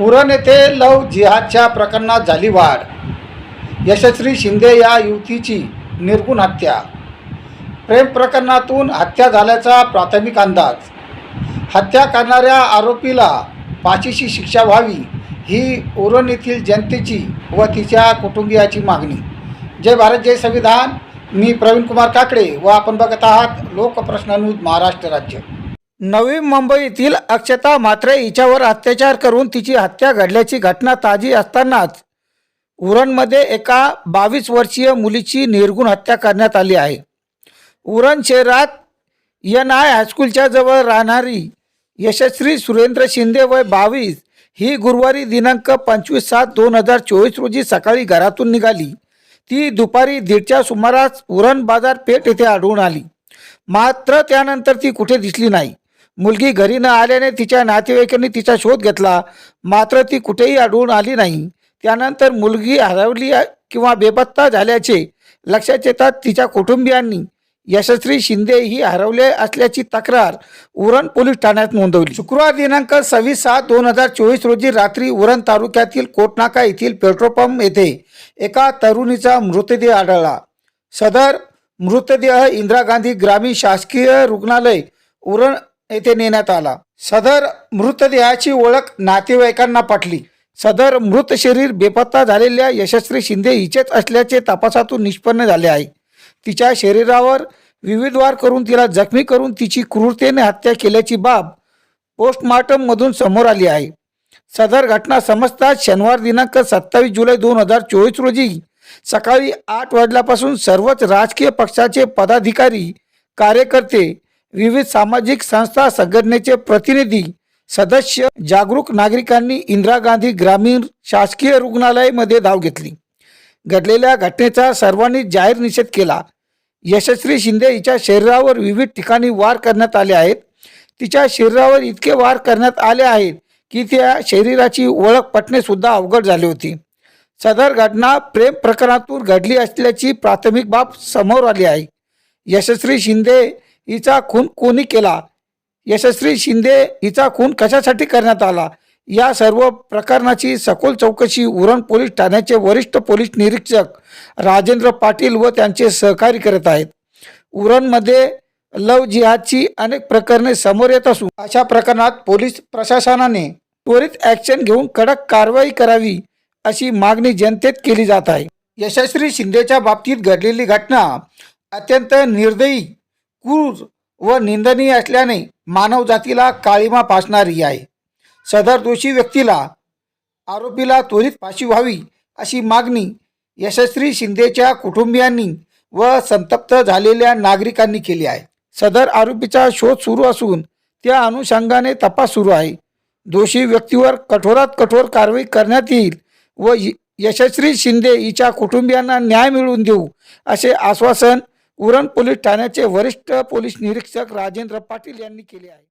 उरण येथे लव जिहादच्या प्रकरणात झाली वाढ. यशस्वी शिंदे या युवतीची निर्गुण हत्या. प्रेम प्रकरणातून हत्या झाल्याचा प्राथमिक अंदाज. हत्या करणाऱ्या आरोपीला पाचीशी शिक्षा व्हावी ही उरण येथील जनतेची व तिच्या कुटुंबियाची मागणी. जय भारत जय संविधान. मी प्रवीण कुमार काकडे व आपण बघत आहात लोकप्रश्न न्यूज महाराष्ट्र राज्य. नवी मुंबईतील अक्षता मात्रे हिच्यावर अत्याचार करून तिची हत्या घडल्याची घटना ताजी असतानाच उरणमध्ये एका बावीस वर्षीय मुलीची निर्गुण हत्या करण्यात आली आहे. उरण शहरात एन आय हायस्कूलच्या जवळ राहणारी यशस्वी सुरेंद्र शिंदे वय बावीस ही गुरुवारी दिनांक पंचवीस सात दोन हजार चोवीस रोजी सकाळी घरातून निघाली. ती दुपारी दीडच्या सुमारास उरण बाजारपेठ येथे आढळून आली. मात्र त्यानंतर ती कुठे दिसली नाही. मुलगी घरी न आल्याने तिच्या नातेवाईकांनी तिचा शोध घेतला. मात्र ती कुठेही आढळून आली नाही. त्यानंतर मुलगी हरवली किंवा बेपत्ता झाल्याचे लक्षात येतात तिच्या कुटुंबियांनी. यशस्वी शिंदे ही हरवले असल्याची तक्रार उरण पोलीस ठाण्यात नोंदवली. शुक्रवार दिनांक सव्वीस सात दोन हजार चोवीस रोजी रात्री उरण तालुक्यातील कोटनाका येथील पेट्रोल पंप येथे एका तरुणीचा मृतदेह आढळला. सदर मृतदेह इंदिरा गांधी ग्रामीण शासकीय रुग्णालय उरण येथे नेण्यात आला. सदर मृतदेहाची ओळख नातेवाईकांना पटली. सदर मृत शरीर बेपत्ता झालेल्या यशस्वी शिंदे हिचेच असल्याचे तपासातून निष्पन्न झाले आहे. तिच्या शरीरावर विविधवार करून तिला जखमी करून तिची क्रूरतेने हत्या केल्याची बाब पोस्टमार्टममधून समोर आली आहे. सदर घटना समजताच शनिवार दिनांक सत्तावीस जुलै दोन हजार चोवीस रोजी सकाळी आठ वाजल्यापासून सर्वच राजकीय पक्षाचे पदाधिकारी कार्यकर्ते विविध सामाजिक संस्था संघटनेचे प्रतिनिधी सदस्य जागरूक नागरिकांनी इंदिरा गांधी ग्रामीण शासकीय रुग्णालयामध्ये धाव घेतली. घडलेल्या घटनेचा सर्वांनी जाहीर निषेध केला. यशस्वी शिंदे हिच्या शरीरावर विविध ठिकाणी वार करण्यात आले आहेत. तिच्या शरीरावर इतके वार करण्यात आले आहेत की त्या शरीराची ओळख पटणे सुद्धा अवघड झाली होती. सदर घटना प्रेम प्रकरणातून घडली असल्याची प्राथमिक बाब समोर आली आहे. यशस्वी शिंदे हिचा खून कोणी केला? यशस्वी शिंदे हिचा खून कशासाठी करण्यात आला? या सर्व प्रकरणाची सखोल चौकशी उरण पोलीस ठाण्याचे वरिष्ठ पोलीस निरीक्षक राजेंद्र पाटील व त्यांचे सहकारी करत आहेत. उरणमध्ये लव जिहादची अनेक प्रकरणे समोर येत असून अशा प्रकरणात पोलीस प्रशासनाने त्वरित ॲक्शन घेऊन कडक कारवाई करावी अशी मागणी जनतेत केली जात आहे. यशस्वी शिंदेच्या बाबतीत घडलेली घटना अत्यंत निर्दयी क्रूज व निंदनीय असल्याने मानवजातीला काळीमा फासणारी आहे. सदर दोषी व्यक्तीला आरोपीला त्वरित फाशी व्हावी अशी मागणी यशस्वी शिंदेच्या कुटुंबियांनी व संतप्त झालेल्या नागरिकांनी केली आहे. सदर आरोपीचा शोध सुरू असून त्या अनुषंगाने तपास सुरू आहे. दोषी व्यक्तीवर कठोरात कठोर कारवाई करण्यात येईल व यशस्वी शिंदे हिच्या कुटुंबियांना न्याय मिळवून देऊ असे आश्वासन उरण पोलीस ठाण्याचे वरिष्ठ पोलीस निरीक्षक राजेंद्र पाटील यांनी केले आहे.